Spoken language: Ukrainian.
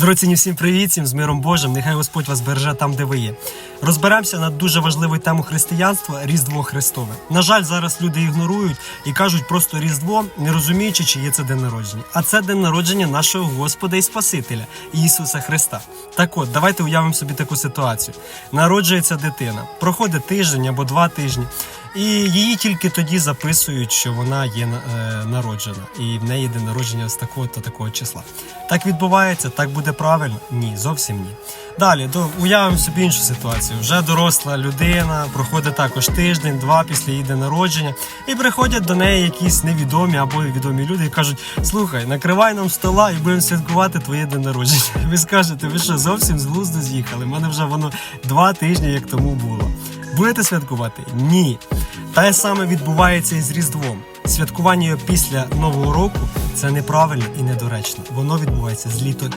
Дороціні всім привіт, всім з миром Божим. Нехай Господь вас береже там, де ви є. Розберемося над дуже важливою темою християнства Різдво Христове. На жаль, зараз люди ігнорують і кажуть просто Різдво, не розуміючи, чи є це день народження. А це день народження нашого Господа і Спасителя Ісуса Христа. Так от, давайте уявимо собі таку ситуацію. Народжується дитина, проходить тиждень або два тижні. І її тільки тоді записують, що вона є е, народжена, і в неї день народження з такого та такого числа. Так відбувається, так буде правильно? Ні, зовсім ні. Далі до уявимо собі іншу ситуацію. Вже доросла людина, проходить також тиждень, два після її дня народження, і приходять до неї якісь невідомі або відомі люди і кажуть: слухай, накривай нам стола і будемо святкувати твоє день народження. Ви скажете, ви що зовсім з глузду з'їхали? У мене вже воно два тижні, як тому було. Будете святкувати? Ні. Те саме відбувається і з Різдвом. Святкування після Нового року це неправильно і недоречно. Воно відбувається з літо